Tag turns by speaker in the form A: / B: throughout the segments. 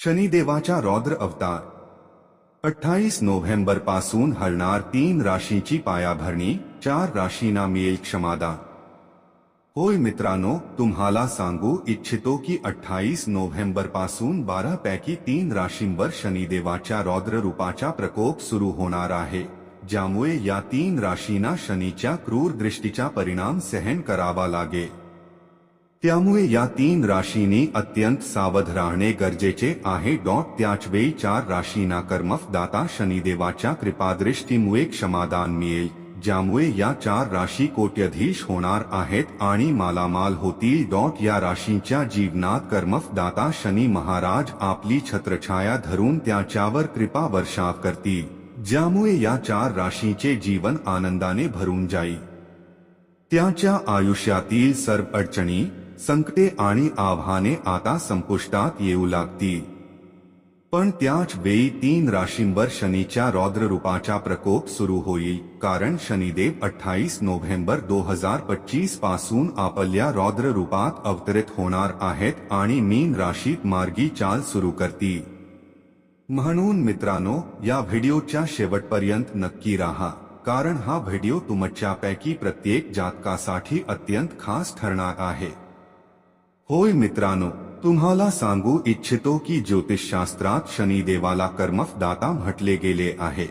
A: शनिदेवाचा रौद्र अवतार। अठ्ठावीस नोव्हेंबर पासून हलणार तीन राशींची पायाभरणी, चार राशींना मिळेल क्षमादान होय मित्रांनो, तुम्हाला सांगू इच्छितो की अठ्ठावीस नोव्हेंबर पासून बारा पैकी तीन राशींवर शनिदेवाच्या रौद्र रूपाचा प्रकोप सुरू होणार आहे, ज्यामुळे या तीन राशींना शनीच्या क्रूर दृष्टीचा परिणाम सहन करावा लागेल त्यामुळे या तीन राशींनी अत्यंत सावध राहणे गरजेचे आहे. डॉट त्याच वेळी चार राशींना कर्मफदाता शनिदेवाच्या कृपादृष्टीमुळे क्षमादान मिळेल, ज्यामुळे या चार राशी कोट्यधीश होणार आहेत आणि मालामाल होतील. डॉट, या राशींच्या जीवनात कर्मफदाता शनी महाराज आपली छत्रछाया धरून त्याच्यावर कृपा वर्षाव करतील, ज्यामुळे या चार राशींचे जीवन आनंदाने भरून जाईल. त्याच्या आयुष्यातील सर्व अडचणी संकटे आणि आव्हाने आता संपुष्टात येऊ लागतील पण त्याच वेळी तीन राशींवर शनीच्या रौद्र रूपाचा प्रकोप सुरू होईल, कारण शनिदेव अठ्ठावीस नोव्हेंबर दो हज़ार पच्चीस पासून आपल्या रौद्र रूपात अवतरित होणार आहेत आणि मीन राशीत मार्गी चाल सुरू करतील. म्हणून मित्रांनो, या व्हिडिओच्या शेवटपर्यंत नक्की राहा, कारण हा व्हिडिओ तुमच्यापैकी प्रत्येक जातकासाठी अत्यंत खास ठरणार आहे. होय मित्रांनो, तुम्हाला सांगू इच्छितो की ज्योतिषशास्त्रात शनिदेवाला कर्मफदाता म्हटले गेले आहे.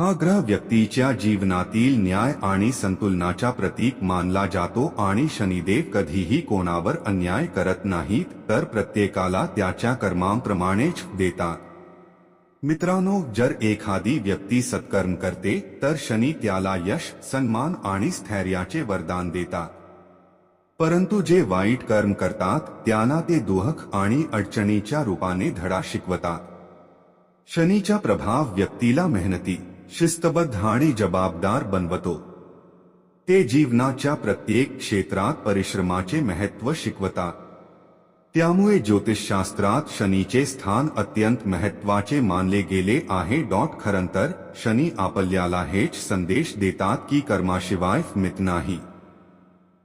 A: हा ग्रह व्यक्तीच्या जीवनातील न्याय आणि संतुलनाचा प्रतीक मानला जातो आणि शनिदेव कधीही कोणावर अन्याय करत नाहीत, तर प्रत्येकाला त्याच्या कर्मांप्रमाणेच देतात मित्रांनो, जर एखादी व्यक्ती सत्कर्म करते, तर शनी त्याला यश, सन्मान आणि स्थैर्याचे वरदान देतात परंतु जे वाईट कर्म करतात त्यांना ते दुहक आणि अडचणीच्या रूपाने धडा शिकवतात. शनीचा प्रभाव व्यक्तीला मेहनती, शिस्तबद्ध आणि जबाबदार बनवतो. ते जीवनाच्या प्रत्येक क्षेत्रात परिश्रमाचे महत्व शिकवतात. त्यामुळे ज्योतिषशास्त्रात शनीचे स्थान अत्यंत महत्वाचे मानले गेले आहे. डॉट खरंतर, शनी आपल्याला हेच संदेश देतात की कर्माशिवाय मित नाही.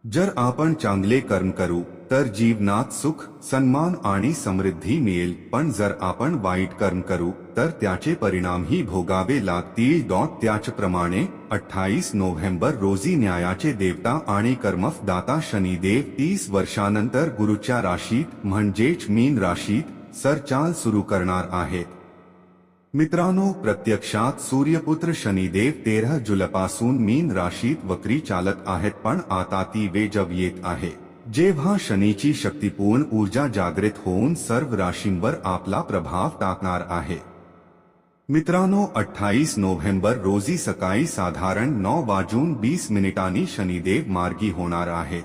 A: जर आपण चांगले कर्म करू तर जीवनात सुख सन्मान आणि समृद्धी मिळेल. पण जर आपण वाईट कर्म करू तर त्याचे परिणामही भोगावे लागतील. डॉट त्याचप्रमाणे अठ्ठावीस नोव्हेंबर रोजी न्यायाचे देवता आणि कर्मफदाता शनिदेव तीस वर्षानंतर गुरुच्या राशीत म्हणजेच मीन राशीत सरचाल सुरू करणार आहेत. मित्रांनो, प्रत्यक्षात सूर्यपुत्र शनिदेव तेरा जुलैपासून मीन राशीत वक्री चालत आहेत, पण आता ती वेजव येत आहे. जेव्हा शनीची शक्तिपूर्ण ऊर्जा जागृत होऊन सर्व राशींवर आपला प्रभाव टाकणार आहे. मित्रांनो, अठ्ठावीस नोव्हेंबर रोजी सकाळी साधारण नऊ वाजून वीस मिनिटांनी शनिदेव मार्गी होणार आहेत.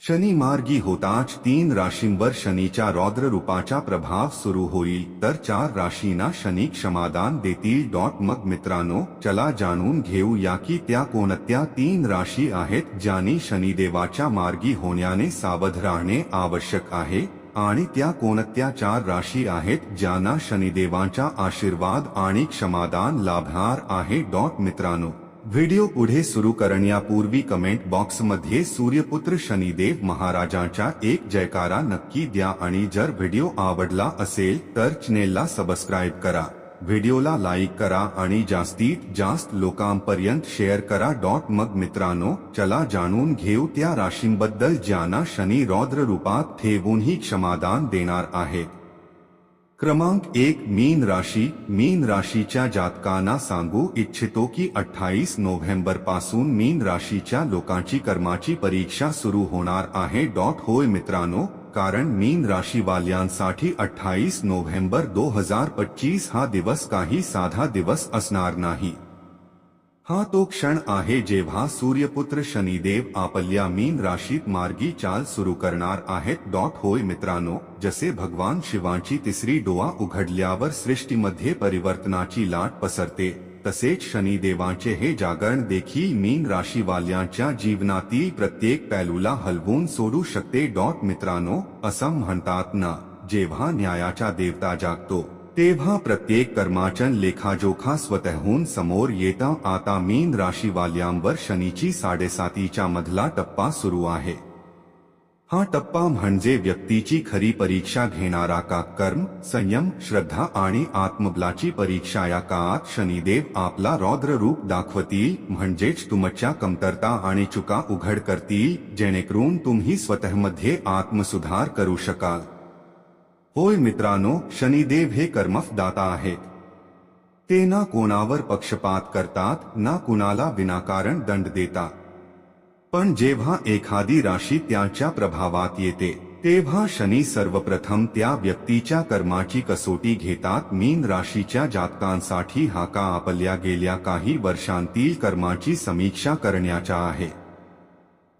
A: शनी मार्गी होताच तीन राशींवर शनीच्या रौद्र रूपाचा प्रभाव सुरू होईल. तर चार राशींना शनी क्षमादान देतील. डॉट मग मित्रांनो, चला जाणून घेऊ या की त्या कोणत्या तीन राशी आहेत ज्यांनी शनिदेवाच्या मार्गी होण्याने सावध राहणे आवश्यक आहे आणि त्या कोणत्या चार राशी आहेत ज्यांना शनिदेवांचा आशीर्वाद आणि क्षमादान लाभणार आहे. डॉट मित्रांनो व्हिडिओ पुढे सुरू करण्यापूर्वी कमेंट बॉक्समध्ये सूर्यपुत्र शनिदेव महाराजांच्या एक जयकारा नक्की द्या आणि जर व्हिडिओ आवडला असेल तर चॅनेलला सबस्क्राईब करा. व्हिडिओला लाईक करा आणि जास्तीत जास्त लोकांपर्यंत शेअर करा. डॉट मग मित्रांनो चला जाणून घेऊ त्या राशींबद्दल ज्यांना शनी रौद्र रूपात ठेवूनही क्षमादान देणार आहेत. क्रमांक एक, मीन राशि। मीन राशि जातकांना सांगू इच्छितो की अठ्ठावीस नोव्हेंबर पासून मीन राशि लोकांची कर्माची परीक्षा सुरू होणार आहे. डॉट होय मित्रांनो, कारण मीन राशीवाल्यांसाठी अठ्ठावीस नोव्हेंबर दो हज़ार पच्चीस हा दिवस काही साधा दिवस असणार नाही. हा तो क्षण आहे जेव्हा सूर्यपुत्र शनिदेव आपल्या मीन राशीत मार्गी चाल सुरू करणार आहेत. डॉट होय मित्रांनो, जसे भगवान शिवांची तिसरी डोळा उघडल्यावर सृष्टीमध्ये परिवर्तनाची लाट पसरते, तसेच शनिदेवांचे हे जागरण देखील मीन राशीवाल्यांच्या जीवनातील प्रत्येक पैलूला हलवून सोडू शकते. डॉट मित्रांनो, असं म्हणतात ना, जेव्हा न्यायाचा देवता जागतो तेव्हा प्रत्येक कर्माचन लेखाजोखा स्वतःहून समोर येता आता मीन राशीवाल्यांवर शनीची साडेसातीच्या मधला टप्पा सुरू आहे. हा टप्पा म्हणजे व्यक्तीची खरी परीक्षा घेणारा का कर्म संयम श्रद्धा आणि आत्मबलाची परीक्षा या काळात शनिदेव आपला रौद्र रूप दाखवतील म्हणजेच तुमच्या कमतरता आणि चुका उघड करतील जेणेकरून तुम्ही स्वतःमध्ये आत्मसुधार करू शकाल. होय मित्रांनो, शनिदेव हे कर्मफदाता आहेत. ते ना कोणावर पक्षपात करतात, ना कुणाला विनाकारण दंड देतात. पण जेव्हा एखादी राशी त्याच्या प्रभावात येते, तेव्हा शनी सर्वप्रथम त्या व्यक्तीच्या कर्माची कसोटी घेतात, मीन राशीच्या जातकांसाठी हा का आपल्या गेल्या काही वर्षांतील कर्माची समीक्षा करण्याचा आहे.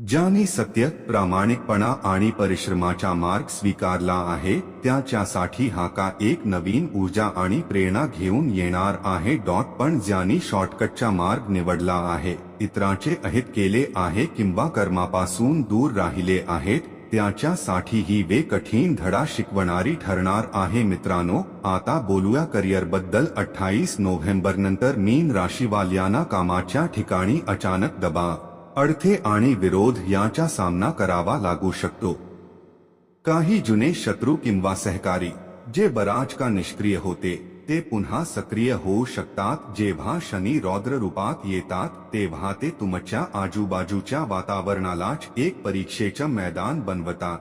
A: ज्यांनी सत्य, प्रामाणिकपणा आणि परिश्रमाचा मार्ग स्वीकारला आहे, त्याच्यासाठी हा का एक नवीन ऊर्जा आणि प्रेरणा घेऊन येणार आहे. डॉट पण ज्यांनी शॉर्टकटचा मार्ग निवडला आहे, इतरांचे अहित केले आहे, किंवा कर्मापासून दूर राहिले आहेत, त्याच्यासाठी ही वे कठीण धडा शिकवणारी ठरणार आहे. मित्रांनो, आता बोलूया करिअर बद्दल. अठ्ठावीस नोव्हेंबर नंतर मीन राशीवाल्यांना कामाच्या ठिकाणी अचानक दबाव अडथे आणि विरोध यांचा सामना करावा लागू शकतो। काही जुने शत्रु किंवा सहकारी, जे बराज का निष्क्रिय होते, ते पुन्हा सक्रिय होऊ शकतात, जेव्हा शनी रौद्र रूपात येतात, तेव्हा ते तुमच्या आजूबाजूच्या वातावरणालाच एक परीक्षेचं मैदान बनवतात।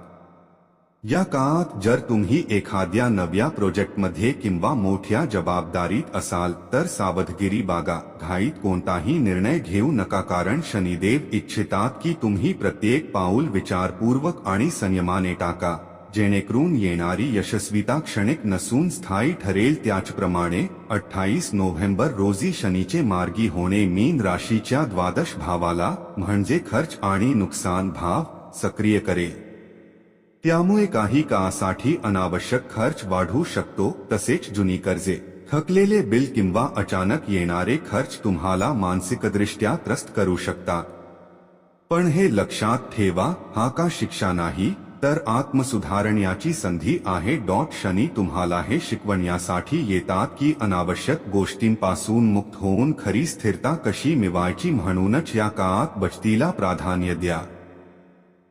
A: या काळात जर तुम्ही एखाद्या नव्या प्रोजेक्टमध्ये किंवा मोठ्या जबाबदारीत असाल, तर सावधगिरी बागा. घाईत कोणताही निर्णय घेऊ नका कारण शनिदेव इच्छितात की तुम्ही प्रत्येक पाऊल विचारपूर्वक आणि संयमाने टाका. जेणेकरून येणारी यशस्वीता क्षणिक नसून स्थायी ठरेल त्याचप्रमाणे अठ्ठावीस नोव्हेंबर रोजी शनीचे मार्गी होणे मीन राशीच्या द्वादश भावाला, म्हणजे खर्च आणि नुकसान भाव सक्रिय करेल. त्यामुळे काही काळासाठी अनावश्यक खर्च वाढू शकतो, तसेच जुनी कर्जे, थकलेले बिल किंवा अचानक येणारे खर्च तुम्हाला मानसिकदृष्ट्या त्रस्त करू शकतात. पण हे लक्षात ठेवा, हा का शिक्षा नाही? तर आत्मसुधारण्याची संधी आहे. डॉट शनी तुम्हाला हे शिकवण्यासाठी येतात की अनावश्यक गोष्टींपासून मुक्त होऊन खरी स्थिरता कशी मिळवायची म्हणूनच या काळात बचतीला प्राधान्य द्या.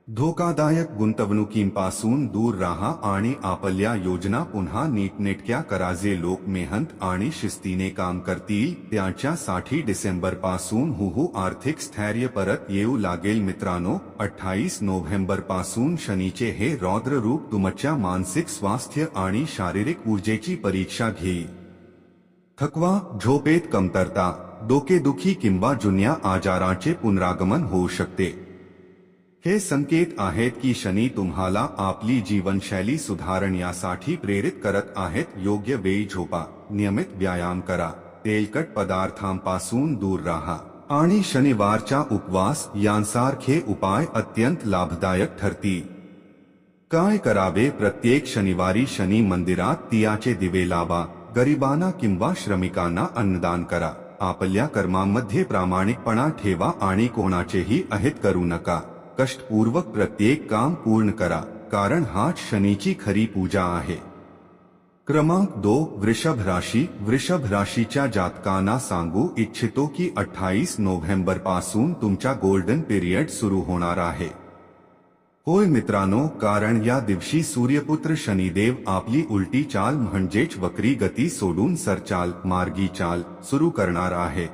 A: धोकादायक गुंतवणुकींपासून दूर राहा आणि आपल्या योजना पुन्हा नीटनेटक्या करा. जे लोक मेहनत आणि शिस्तीने काम करतील, त्यांच्यासाठी डिसेंबर पासून हुहू आर्थिक स्थैर्य परत येऊ लागेल. मित्रांनो, अठ्ठावीस नोव्हेंबर पासून शनीचे हे रौद्र रूप तुमच्या मानसिक स्वास्थ्य आणि शारीरिक ऊर्जेची परीक्षा घेईल थकवा, झोपेत कमतरता, डोकेदुखी किंवा जुन्या आजाराचे पुनरागमन होऊ शकते. हे संकेत आहेत की शनी तुम्हाला आपली जीवनशैली सुधारण्यासाठी प्रेरित करत आहेत. योग्य वेळी झोपा, नियमित व्यायाम करा, तेलकट पदार्थांपासून दूर राहा. आणि शनिवारचा उपवास यांसारखे उपाय अत्यंत लाभदायक ठरतील. काय करावे? प्रत्येक शनिवारी शनी मंदिरात तियाचे दिवे लावा, गरिबांना किंवा श्रमिकांना अन्नदान करा. आपल्या कर्मांमध्ये प्रामाणिकपणा ठेवा आणि कोणाचेही अहित करू नका. कष्टपूर्वक प्रत्येक काम पूर्ण करा, कारण हाच शनीची खरी पूजा आहे. क्रमांक दो, वृषभ राशी. वृषभ राशीच्या जातकांना सांगू इच्छितो की अठ्ठावीस नोव्हेंबर पासून तुमचा गोल्डन पिरियड सुरू होणार आहे. होय मित्रांनो, कारण या दिवशी सूर्यपुत्र शनिदेव आपली उलटी चाल म्हणजेच वक्री गती सोडून सरचाल, मार्गी चाल सुरू करणार आहे.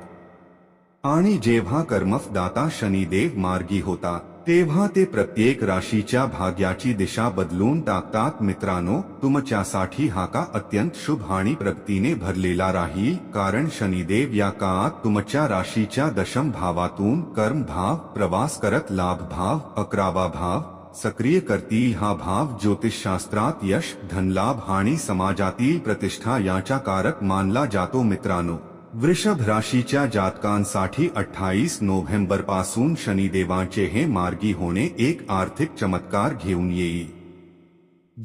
A: आणि जेव्हा कर्मफदाता शनिदेव मार्गी होता तेव्हा ते प्रत्येक राशीच्या भाग्याची दिशा बदलून टाकतात. मित्रांनो तुमच्यासाठी हा का अत्यंत शुभ आणि प्रगतीने भरलेला राहील कारण शनिदेव या काळात तुमच्या राशीच्या दशम भावातून कर्म भाव प्रवास करत लाभ भाव अकरावा भाव सक्रिय करतील. हा भाव ज्योतिषशास्त्रात यश धनलाभ आणि समाजातील प्रतिष्ठा याचा कारक मानला जातो. मित्रांनो वृषभ राशीच्या जातकांसाठी अठ्ठावीस नोव्हेंबर पासून शनिदेवांचे हे मार्गी होणे एक आर्थिक चमत्कार घेऊन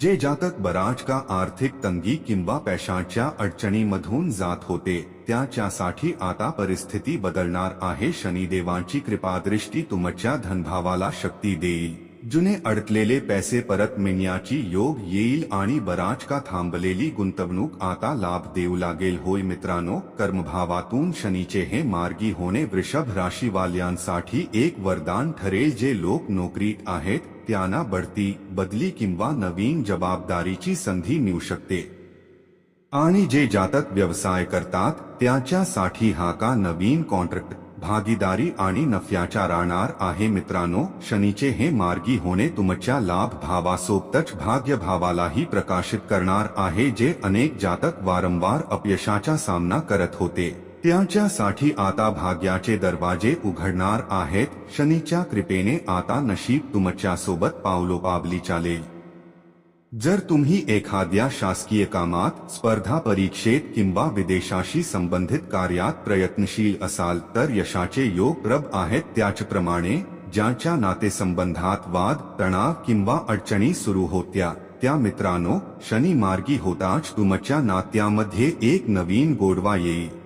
A: जे जातक बराच का आर्थिक तंगी किंवा पैशांच्या अडचणीमधून जात होते, त्याच्यासाठी आता परिस्थिती बदलणार आहे. शनिदेवांची कृपादृष्टी तुमच्या धनभावाला शक्ती देईल. जुने अडकलेले पैसे परत मिळण्याची योग येईल आणि बराच का थांबलेली गुंतवणूक आता लाभ देऊ लागेल होय मित्रांनो, कर्मभावातून शनीचे हे मार्गी होणे वृषभ राशीवाल्यांसाठी एक वरदान ठरेल जे लोक नोकरीत आहेत, त्यांना बढती, बदली किंवा नवीन जबाबदारीची संधी मिळू शकते. आणि जे जातक व्यवसाय करतात, त्याच्यासाठी हा का नवीन कॉन्ट्रॅक्ट भागीदारी आणि नफ्याचा राहणार आहे मित्रांनो, शनीचे हे मार्गी होणे तुमच्या लाभ भावासोबतच भाग्य भावालाही प्रकाशित करणार आहे जे अनेक जातक वारंवार अपयशाचा सामना करत होते. त्याच्यासाठी आता भाग्याचे दरवाजे उघडणार आहेत. शनीच्या कृपेने आता नशीब तुमच्या सोबत पावलोपावली चालेल. जर तुम्ही एखाद्या शासकीय कामात स्पर्धा परीक्षेत किंवा विदेशाशी संबंधित कार्यात प्रयत्नशील असाल तर यशाचे योग प्रब आहेत त्याचप्रमाणे ज्यांच्या नातेसंबंधात वाद, तणाव किंवा अडचणी सुरू होत्या, त्या मित्रांनो शनी मार्गी होताच तुमच्या नात्यामध्ये एक नवीन गोडवा येईल.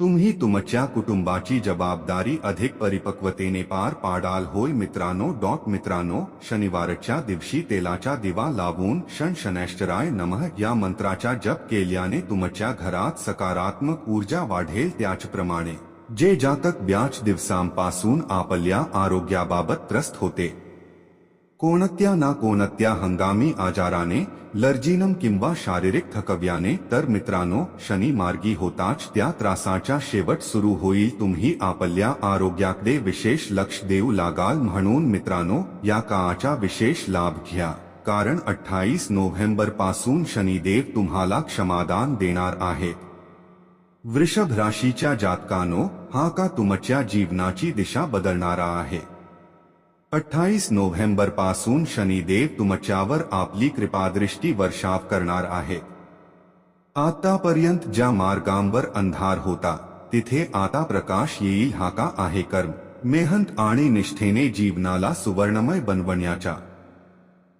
A: तुम्ही तुमच्या कुटुंबाची जबाबदारी अधिक परिपक्वतेने पार पाडाल होय मित्रांनो. डॉट मित्रांनो, शनिवारच्या दिवशी तेलाचा दिवा लावून शन शनैश्चराय नमः या मंत्राचा जप केल्याने तुमच्या घरात सकारात्मक ऊर्जा वाढेल त्याचप्रमाणे. जे जातक ब्याच दिवसांपासून आपल्या आरोग्याबाबत त्रस्त होते. कोणत्या ना कोणत्या हंगामी आजाराने, लर्जिनम किंवा शारीरिक थकव्याने तर मित्रांनो, शनी मार्गी होताच त्या त्रासाचा शेवट सुरू होईल. तुम्ही आपल्या आरोग्याकडे विशेष लक्ष देऊ लागाल. म्हणून मित्रांनो, या काळाचा विशेष लाभ घ्या. कारण अठ्ठावीस नोव्हेंबर पासून शनिदेव तुम्हाला क्षमादान देणार आहेत. वृषभ राशीच्या जातकानो, हा का तुमच्या जीवनाची दिशा बदलणारा आहे? अठ्ठावीस नोव्हेंबर पासून शनिदेव तुमच्यावर आपली कृपादृष्टी वर्षाव करणार आहे. आतापर्यंत ज्या मार्गांवर अंधार होता, तिथे आता प्रकाश येईल हा का आहे कर्म. मेहनत आणि निष्ठेने जीवनाला सुवर्णमय बनवण्याचा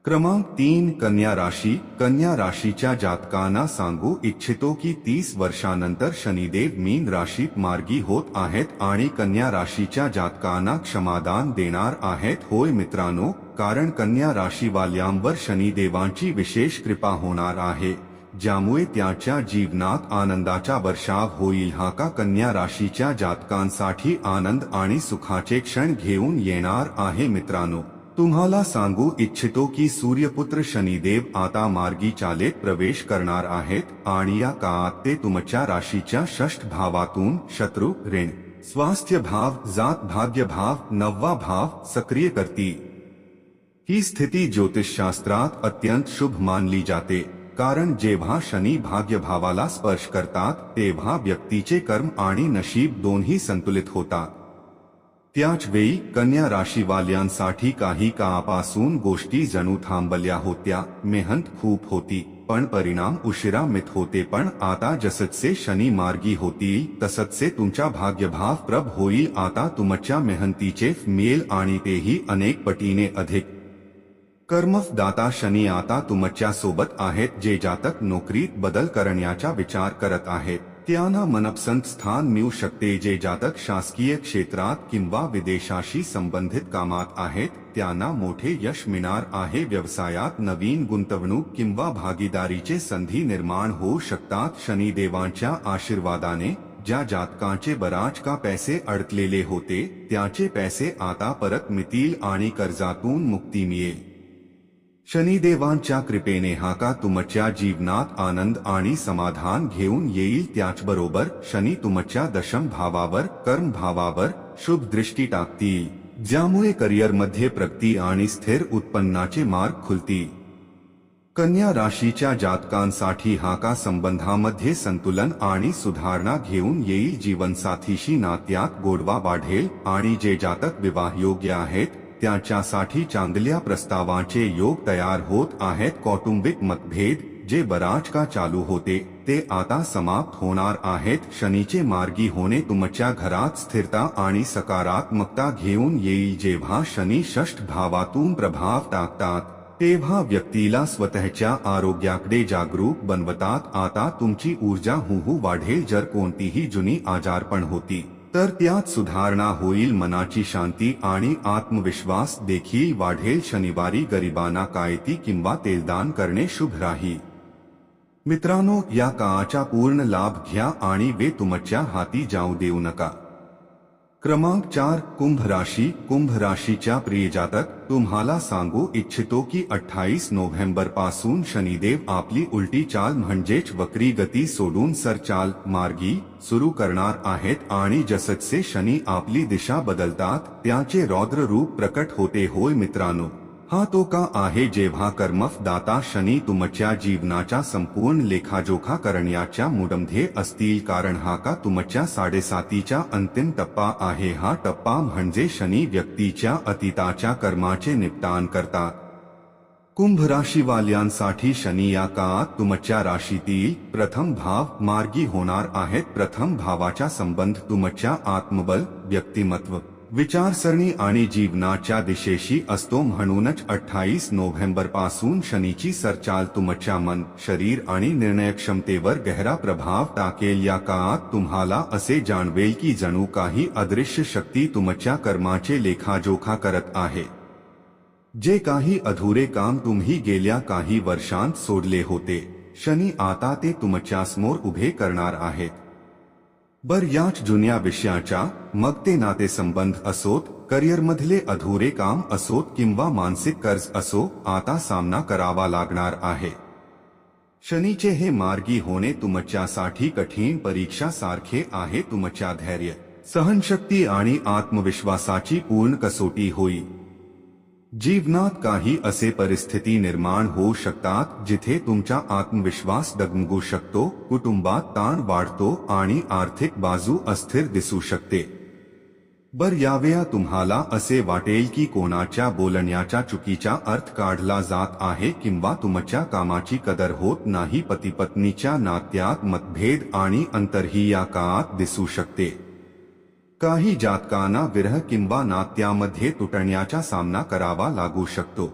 A: क्रमांक तीन, कन्या राशी। कन्या राशीच्या जातकांना सांगू इच्छितो की तीस वर्षानंतर शनिदेव मीन राशीत मार्गी होत आहेत आणि कन्या राशीच्या जातकांना क्षमादान देणार आहेत. होय मित्रांनो, कारण कन्या राशीवाल्यांवर शनिदेवांची विशेष कृपा होणार आहे, ज्यामुळे त्याच्या जीवनात आनंदाचा वर्षाव होईल. हा का कन्या राशीच्या जातकांसाठी आनंद आणि सुखाचे क्षण घेऊन येणार आहे मित्रांनो. तुम्हाला सांगू इच्छितो की सूर्यपुत्र शनिदेव आता मार्गी चालेत प्रवेश करणार आहेत आणि या काळात ते तुमच्या राशीच्या षष्ठ भावातून शत्रू, ऋण, स्वास्थ्य भाव, जात भाग्य भाव, नववा भाव सक्रिय करती ही स्थिती ज्योतिषशास्त्रात अत्यंत शुभ मानली जाते, कारण जेव्हा शनी भाग्य भावाला स्पर्श करतात, तेव्हा व्यक्तीचे कर्म आणि नशीब दोन्ही संतुलित होतात. त्याच वेळी कन्या राशीवाल्यांसाठी काही काळापासून गोष्टी जणू थांबल्या होत्या. मेहनत खूप होती, पण परिणाम उशिरा मित होते. पण आता जसचे शनी मार्गी होतील तसचे तुमच्या भाग्यभाव प्रभ होईल. आता तुमच्या मेहनतीचे मेल आणि तेही अनेक पटीने अधिक. कर्मफदाता शनी आता तुमच्या सोबत आहेत, जे जातक नोकरीत बदल करण्याचा विचार करत आहेत. त्यांना मनपसंत स्थान मिळू शकते जे जातक शासकीय क्षेत्रात किंवा विदेशाशी संबंधित कामात आहेत, त्यांना मोठे यश मिळणार आहे. व्यवसायात नवीन गुंतवणूक किंवा भागीदारीचे संधी निर्माण होऊ शकतात. शनिदेवांच्या आशीर्वादाने ज्या जातकांचे बराच का पैसे अडकलेले होते, त्याचे पैसे आता परत मिळतील आणि कर्जातून मुक्ती मिळेल. शनिदेवांच्या कृपेने हा का तुमच्या जीवनात आनंद आणि समाधान घेऊन येईल त्याचबरोबर शनी तुमच्या दशम भावावर, कर्म भावावर शुभ दृष्टी टाकतील, ज्यामुळे करिअरमध्ये प्रगती आणि स्थिर उत्पन्नाचे मार्ग खुलतील. कन्या राशीच्या जातकांसाठी हा का संबंधामध्ये संतुलन आणि सुधारणा घेऊन येईल जीवनसाथीशी नात्यात गोडवा वाढेल आणि जे जातक विवाह योग्य आहेत त्याच्यासाठी चांगल्या प्रस्तावाचे योग तयार होत आहेत. कौटुंबिक मतभेद जे बराच का चालू होते ते आता समाप्त होणार आहेत. शनीचे मार्गी होणे तुमच्या घरात स्थिरता आणि सकारात्मकता घेऊन येईल. जेव्हा शनी षष्ठ भावातून प्रभाव टाकतात तेव्हा व्यक्तीला स्वतःच्या आरोग्याकडे जागरूक बनवतात. आता तुमची ऊर्जा हुहू वाढेल. जर कोणतीही जुनी आजारपण होती तर त्यात सुधारणा होईल मनाची शांती आणि आत्मविश्वास देखील वाढेल. शनिवारी गरिबांना कायती किंवा तेलदान करणे शुभ राही. मित्रांनो या काळाचा पूर्ण लाभ घ्या आणि वे तुमच्या हाती जाऊ देऊ नका. क्रमांक चार, कुंभ राशी। कुंभ राशीच्या प्रिय जातक, तुम्हाला सांगू इच्छितो की 28 नोव्हेंबर पासून शनिदेव आपली उलटी चाल म्हणजेच वक्री गती सोडून सरचाल मार्गी सुरू करणार आहेत आणि जसजसे शनी आपली दिशा बदलतात, त्याचे रौद्र रूप प्रकट होते होय मित्रांनो. हा तो का आहे जेव्हा कर्मफ दाता शनी तुमच्या जीवनाच्या संपूर्ण लेखाजोखा करण्याच्या मूडमध्ये असतील कारण हा का तुमच्या साडेसातीच्या अंतिम टप्पा आहे. हा टप्पा म्हणजे शनी व्यक्तीच्या अतीताच्या कर्माचे निपटान करतात कुंभ राशीवाल्यांसाठी शनी या काळात तुमच्या राशीतील प्रथम भाव मार्गी होणार आहेत. प्रथम भावाचा संबंध तुमच्या आत्मबल, व्यक्तिमत्व विचारसरणी आणि जीवनाच्या दिशेशी असतो म्हणूनच अठ्ठावीस नोव्हेंबर पासून शनीची सरचाल तुमच्या मन, शरीर आणि निर्णयक्षमतेवर गहरा प्रभाव टाकेल. या काळात तुम्हाला असे जाणवेल की जणू काही अदृश्य शक्ती तुमच्या कर्माचे लेखाजोखा करत आहे. जे काही अधुरे काम तुम्ही गेल्या काही वर्षांत सोडले होते. शनी आता ते तुमच्या समोर उभे करणार आहेत. बर याच जुन्या विषयाच्या मग ते नातेसंबंध असोत करिअरमधले अधुरे काम असोत किंवा मानसिक कर्ज असो, आता सामना करावा लागणार आहे. शनीचे हे मार्गी होणे तुमच्यासाठी कठीण परीक्षा सारखे आहे तुमच्या धैर्य, सहनशक्ती आणि आत्मविश्वासाची पूर्ण कसोटी होईल जीवनात काही असे परिस्थिती निर्माण होऊ शकतात जिथे तुमचा आत्मविश्वास डगमगू शकतो कुटुंबात ताण वाढतो आणि आर्थिक बाजू अस्थिर दिसू शकते. बर यावेळा तुम्हाला असे वाटेल की कोणाच्या बोलण्याच्या चुकीचा अर्थ काढला जात आहे किंवा तुमच्या कामाची कदर होत नाही पतीपत्नीच्या नात्यात मतभेद आणि अंतरही या काळात दिसू शकते. काही जातकांना विरह किंवा नात्यामध्ये तुटण्याचा सामना करावा लागू शकतो.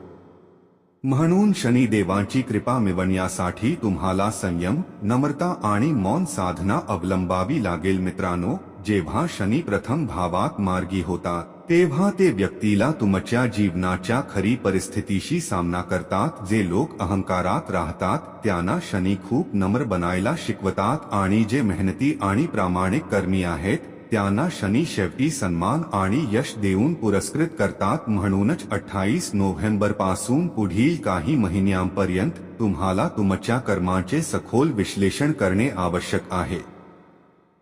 A: म्हणून शनिदेवांची कृपा मिळवण्यासाठी तुम्हाला संयम, नम्रता आणि मौन साधना अवलंबावी लागेल मित्रांनो, जेव्हा शनी प्रथम भावात मार्गी होता, तेव्हा ते व्यक्तीला तुमच्या जीवनाच्या खरी परिस्थितीशी सामना करतात, जे लोक अहंकारात राहतात, त्यांना शनी खूप नम्र बनायला शिकवतात आणि जे मेहनती आणि प्रामाणिक कर्मी आहेत त्यांना शनी शेवटी सन्मान आणि यश देऊन पुरस्कृत करतात म्हणूनच अठ्ठावीस नोव्हेंबरपासून पुढील काही महिन्यांपर्यंत तुम्हाला तुमच्या कर्माचे सखोल विश्लेषण करणे आवश्यक आहे.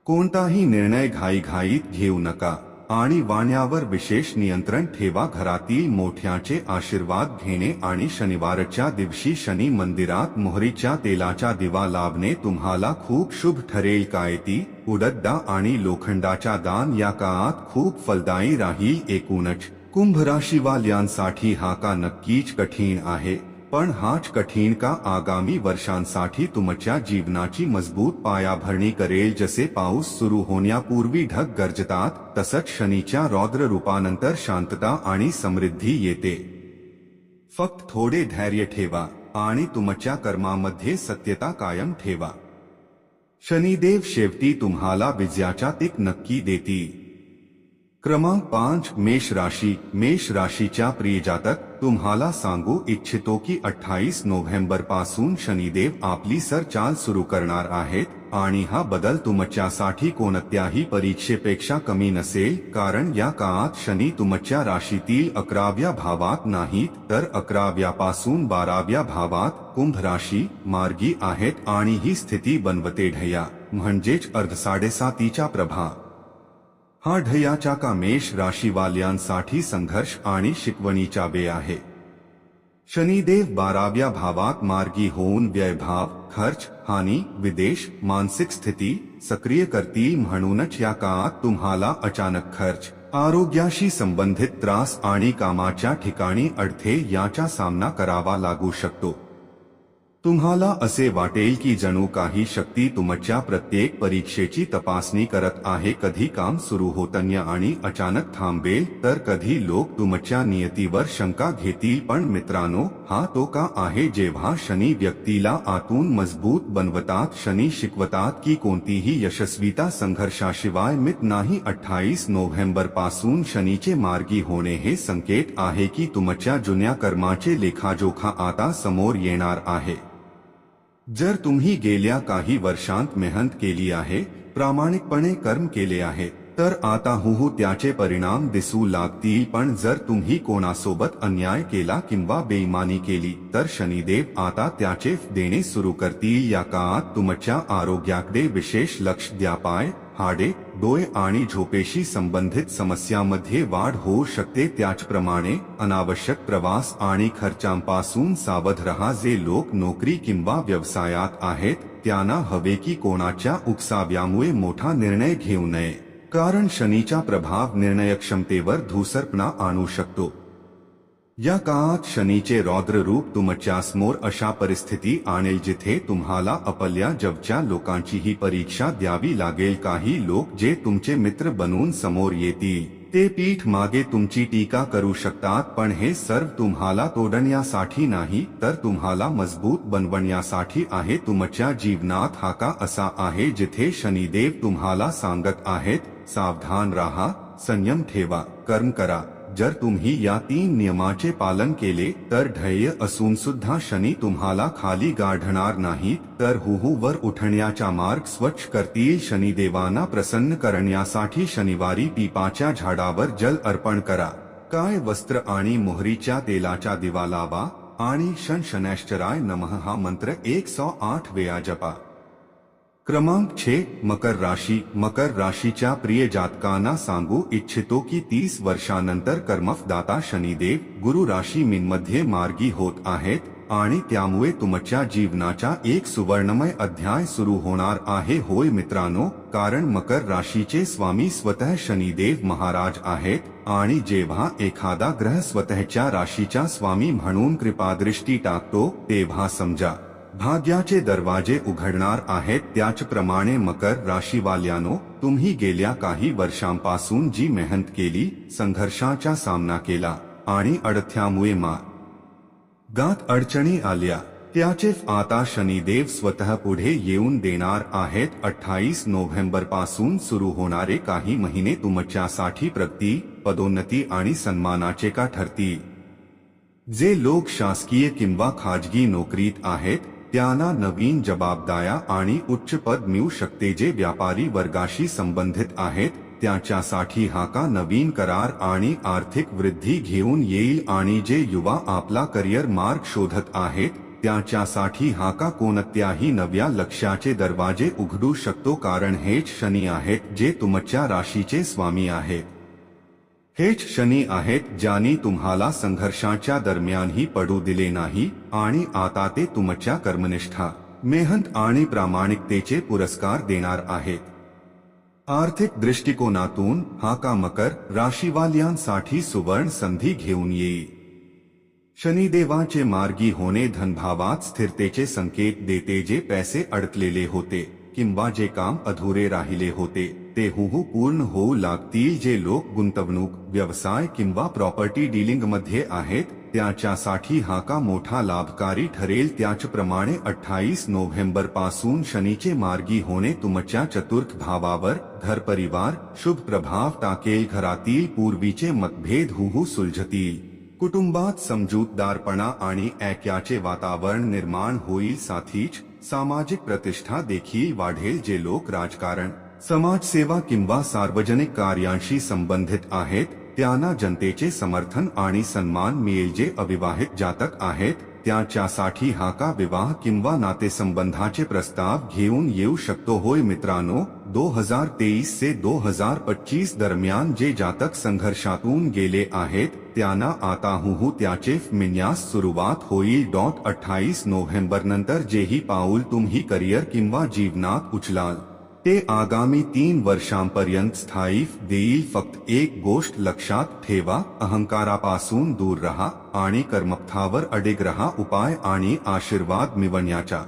A: कोणताही निर्णय घाईघाईत घेऊ नका आणि वाण्यावर विशेष नियंत्रण ठेवा. घरातील मोठ्याचे आशीर्वाद घेणे आणि शनिवारच्या दिवशी शनी मंदिरात मोहरीच्या तेलाचा दिवा लावणे तुम्हाला खूप शुभ ठरेल. काय ती? उडद्दा आणि लोखंडाच्या दान या काळात खूप फलदायी राहील एकूणच. कुंभ राशीवाल्यांसाठी हा का नक्कीच कठीण आहे, पण हाच कठीण का आगामी वर्षांसाठी तुमच्या जीवनाची मज़बूत पायाभरणी करेल जसे पाऊस सुरू होण्यापूर्वी ढग गरजतात, तसंच शनीच्या रौद्र रूपानंतर शांतता आणि समृद्धी येते. फक्त थोडे धैर्य ठेवा आणि तुमच्या कर्मामध्ये सत्यता कायम ठेवा. शनिदेव शेवटी तुम्हाला विजयाचा तिक नक्की देती. क्रमांक पाँच, मेष राशि. मेष राशीच्या प्रिय जातक तुम्हाला सांगू इच्छितो की 28 नोव्हेंबर पासून शनिदेव आपली सरचाल सुरू करणार आहेत. आणि हा बदल तुमच्यासाठी कोणत्याही परीक्षेपेक्षा कमी नसेल कारण या काळात शनी तुमच्या राशीतील अकराव्या भावात नाहीत तर अकराव्यापासून बाराव्या भावात कुंभ राशी मार्गी आहेत आणि ही स्थिती बनवते ढया म्हणजेच अर्ध साडेसातीचा प्रभा. हा ढयाच्या का मेष राशीवाल्यांसाठी संघर्ष आणि शिकवणीचा वेळ आहे. शनिदेव बाराव्या भावात मार्गी होऊन व्ययभाव, खर्च, हानि, विदेश, मानसिक स्थिति, सक्रिय करती म्हणूनच या काळात तुम्हाला अचानक खर्च, आरोग्याशी संबंधित त्रास आणि कामाच्या ठिकाणी अडथे याचा सामना करावा लागू शकतो. तुम्हाला असे वाटेल की जणू काही शक्ती तुमच्या प्रत्येक परीक्षेची तपासणी करत आहे. कधी काम सुरू होतन्य आणि अचानक थांबेल, तर कधी लोक तुमच्या नियतीवर शंका घेतील. पण मित्रांनो, हा तो का आहे जेव्हा शनी व्यक्तीला आतून मज़बूत बनवतात, शनी शिकवतात की कोणतीही यशस्वीता संघर्षाशिवाय मित नाही. अठ्ठावीस नोव्हेंबर पासून शनीचे मार्गी होणे हे संकेत आहे की तुमच्या जुन्या कर्माचे लेखाजोखा आता समोर येणार आहे. जर तुम्ही गेल्या काही वर्षांत मेहनत केली आहे, प्रामाणिकपणे कर्म केले आहे, तर आता हुहू त्याचे परिणाम दिसू लागतील. पण जर तुम्ही कोणासोबत अन्याय केला किंवा बेईमानी केली, तर शनिदेव आता त्याचे देणे सुरू करतील. या काळात तुमच्या आरोग्याकडे विशेष लक्ष द्या पाय. हाडे डोळे आणि झोपेशी संबंधित समस्यांमध्ये वाढ होऊ शकते. त्याचप्रमाणे अनावश्यक प्रवास आणि खर्चांपासून सावध रहा. जे लोक नोकरी किंवा व्यवसायात आहेत त्यांना हवे की कोणाच्या उकसाव्यामुळे मोठा निर्णय घेऊ नये. कारण शनीचा प्रभाव निर्णयक्षमतेवर धूसरपणा आणू शकतो. या काळात शनीचे रौद्र रूप तुमच्यासमोर अशा परिस्थिती आणेल जिथे तुम्हाला अपल्या जवच्या लोकांचीही परीक्षा द्यावी लागेल. काही लोक जे तुमचे मित्र बनून समोर येतील ते पीठ मागे तुमची टीका करू शकतात पण हे सर्व तुम्हाला तोडण्यासाठी नाही तर तुम्हाला मजबूत बनवण्यासाठी आहे. तुमच्या जीवनात हा का असा आहे जिथे शनिदेव तुम्हाला सांगत आहेत सावधान राहा संयम ठेवा कर्म करा. जर तुम्ही या तीन नियमाचे पालन केले तर ध्येय असून सुद्धा शनी तुम्हाला खाली गाढणार नाही तर हुहूवर उठण्याचा मार्ग स्वच्छ करतील. शनिदेवांना प्रसन्न करण्यासाठी शनिवारी पिपाच्या झाडावर जल अर्पण करा. काय वस्त्र आणि मोहरीच्या तेलाचा दिवा लावा. आणि शन शनैश्चराय नमः हा मंत्र एक सौ आठ वेळा जपा. क्रमांक छे मकर राशी. मकर राशीच्या प्रिय जातकांना सांगू इच्छितो की तीस वर्षानंतर कर्मफदाता शनिदेव गुरु राशी मीनमध्ये मार्गी होत आहेत आणि त्यामुळे तुमच्या जीवनाचा एक सुवर्णमय अध्याय सुरू होणार आहे. होय मित्रांनो कारण मकर राशीचे स्वामी स्वतः शनिदेव महाराज आहेत आणि जेव्हा एखादा ग्रह स्वतःच्या राशीचा स्वामी म्हणून कृपादृष्टी टाकतो तेव्हा समजा. भाग्याचे दरवाजे उघडणार आहेत त्याचप्रमाणे मकर राशीवाल्यानो तुम्ही गेल्या काही वर्षांपासून जी मेहनत केली संघर्षाचा सामना केला आणि अडथ्यामुळे मार गात अडचणी आल्या. त्याचे आता शनिदेव स्वतः पुढे येऊन देणार आहेत. अठ्ठावीस नोव्हेंबरपासून सुरू होणारे काही महिने तुमच्यासाठी प्रगती पदोन्नती आणि सन्मानाचे का ठरतील? जे लोक शासकीय किंवा खाजगी नोकरीत आहेत त्यांना नवीन जबाबदाऱ्या आणि उच्च पद मिळू शकते जे व्यापारी वर्गाशी संबंधित आहेत. त्याच्यासाठी हा का नवीन करार आणि आर्थिक वृद्धी घेऊन येईल आणि जे युवा आपला करिअर मार्ग शोधत आहेत. त्याच्यासाठी हा का कोणत्याही नव्या लक्ष्याचे दरवाजे उघडू शकतो. कारण हेच शनी आहेत जे तुमच्या राशीचे स्वामी आहेत. हेच शनी आहेत ज्यांनी तुम्हाला संघर्षाच्या दरम्यानही पडू दिले नाही आणि आता ते तुमच्या कर्मनिष्ठा मेहनत आणि प्रामाणिकतेचे पुरस्कार देणार आहेत. आर्थिक दृष्टिकोनातून हा का मकर राशीवाल्यांसाठी सुवर्ण संधी घेऊन येईल शनिदेवाचे मार्गी होणे धनभावात स्थिरतेचे संकेत देते जे पैसे अडकलेले होते, किंवा जे काम अधुरे राहिले होते. ते हुहू पूर्ण होऊ लागतील जे लोक गुंतवणूक, व्यवसाय किंवा प्रॉपर्टी डीलिंग मध्ये आहेत त्याच्यासाठी हा का मोठा लाभकारी ठरेल त्याचप्रमाणे अठ्ठावीस नोव्हेंबर पासून शनीचे मार्गी होणे तुमच्या चतुर्थ भावावर घर परिवार शुभ प्रभाव टाकेल घरातील पूर्वीचे मतभेद हुहू सुलझतील. कुटुंबात समजूतदारपणा आणि ऐक्याचे वातावरण निर्माण होईल साथीच सामाजिक प्रतिष्ठा देखील वाढेल जे लोक राजकारण समाजसेवा किंवा सार्वजनिक कार्यांशी संबंधित आहेत, त्यांना जनतेचे समर्थन आणि सन्मान मिळेल जे अविवाहित जातक आहेत. त्याच्यासाठी हा का विवाह किंवा नातेसंबंधाचे प्रस्ताव घेऊन येऊ शकतो होय मित्रांनो. दो हज़ार तेवीस से दो हज़ार पच्चीस दरम्यान जे जातक संघर्षातून गेले आहेत, त्यांना आता हुहू त्याचे मिन्यास सुरुवात होईल. डॉट अठ्ठावीस नोव्हेंबर नंतर जेही पाऊल तुम्ही करिअर किंवा जीवनात उचलाल. ते आगामी तीन वर्षांपर्यंत स्थायी देईल फक्त एक गोष्ट लक्षात ठेवा, अहंकारापासून दूर रहा आणि कर्मपथावर अडिग रहा उपाय आणि आशीर्वाद मिळवण्याचा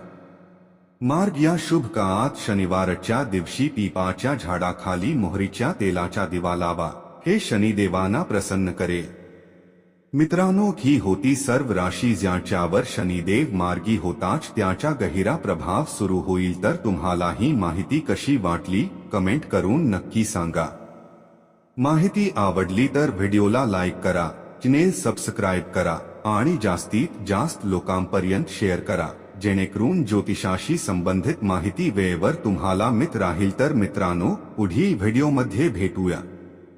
A: मार्ग या शुभ काळात शनिवारच्या दिवशी पिपाच्या झाडाखाली मोहरीच्या तेलाचा दिवा लावा. हे शनिदेवांना प्रसन्न करेल मित्रांनो ही होती सर्व राशी ज्याच्यावर शनिदेव मार्गी होताच त्याचा गहिरा प्रभाव सुरू होईल तर तुम्हाला ही माहिती कशी वाटली, कमेंट करून नक्की सांगा. माहिती आवडली तर व्हिडिओला लाईक करा, चॅनेल सबस्क्राईब करा आणि जास्तीत जास्त लोकांपर्यंत शेअर करा. जेणेकरून ज्योतिषाशी संबंधित माहिती वेळेवर तुम्हाला मित्र राहील तर मित्रांनो, पुढील व्हिडिओमध्ये भेटूया.